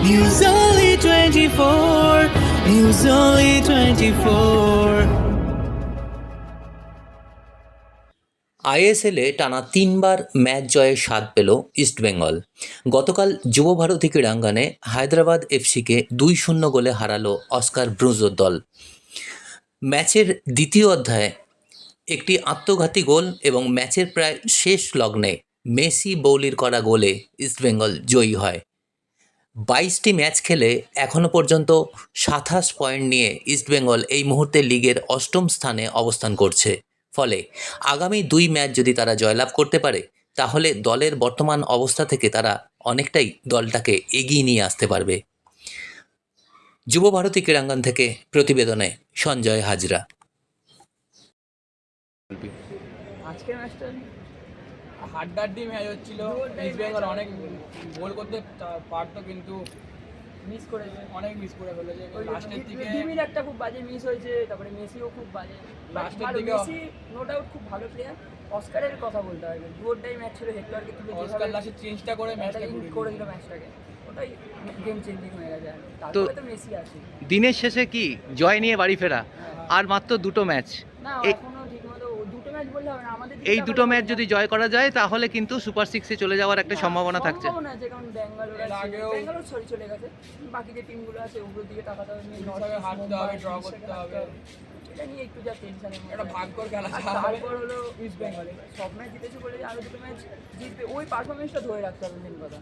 News Only 24. News Only 24. আইএসএলে টানা তিনবার match জয়ের স্বাদ পেল ইস্টবেঙ্গল গতকাল যুব ভারতী ক্রীড়াঙ্গনে হায়দ্রাবাদ এফসিকে দুই শূন্য গোলে হারালো অস্কার ব্রুজোর দল ম্যাচের দ্বিতীয় অধ্যায়ে একটি আত্মঘাতী গোল এবং ম্যাচের প্রায় শেষ লগ্নে মেসি বৌলির করা গোলে ইস্টবেঙ্গল জয়ী হয় বাইশটি ম্যাচ খেলে এখনও পর্যন্ত সাতাশ পয়েন্ট নিয়ে ইস্টবেঙ্গল এই মুহূর্তে লিগের অষ্টম স্থানে অবস্থান করছে। ফলে আগামী দুই ম্যাচ যদি তারা জয়লাভ করতে পারে, তাহলে দলের বর্তমান অবস্থা থেকে তারা অনেকটাই দলটাকে এগিয়ে নিয়ে আসতে পারবে। যুব ভারতী ক্রীড়াঙ্গন থেকে প্রতিবেদনে সঞ্জয় হাজরা। আজকের ম্যাচটা হাড্ডাড্ডি ম্যাচ হচ্ছিল। ইস্ট বেঙ্গল অনেক গোল করতে পারতো কিন্তু মিস করেছে অনেক মিস করে ফেলেছে। ওই লাস্টের দিকে ডিমির একটা খুব বাজে মিস হয়েছে তারপরে মেসিও খুব বাজে। এর দিকে- মেসি নো ডাউট খুব ভালো প্লেয়ার অস্কারের কথা বলতে হবে দুটোটাই ম্যাচ ছিল হেক্টরকে তুলে অস্কার লাস্টে চেঞ্জটা করে ম্যাচটা করে দিল। ম্যাচটাকে ওটাই গেম চেঞ্জিং হয়ে গেছে। তারপরে তো মেসি আছে দিনের শেষে কি জয় নিয়ে বাড়ি ফেরা? আর মাত্র দুটো ম্যাচ না এই- দুটো ম্যাচ বললে হবে না আমাদের এই দুটো ম্যাচ যদি জয় করা যায় তাহলে কিন্তু সুপার সিক্সে চলে যাওয়ার একটা সম্ভাবনা থাকছে। সম্ভাবনা আছে কারণ ব্যাঙ্গালোর এর আছে আগেও- ব্যাঙ্গালোর সরি চলে গেছে। বাকি যে টিমগুলো আছে ওগুলোর দিকে তাকাতে হবে হিসাবে হবে, draw করতে হবে। এটা নিয়ে একটু যা টেনশনের একটা ভাগ্যর খেলা আর হলো ইস্ট বেঙ্গল সব ম্যাচ জিতেছে বলে যে দুটো ম্যাচ জিতবে ওই পারফরমেন্সটা ধরে রাখতে হবে মেন কথা।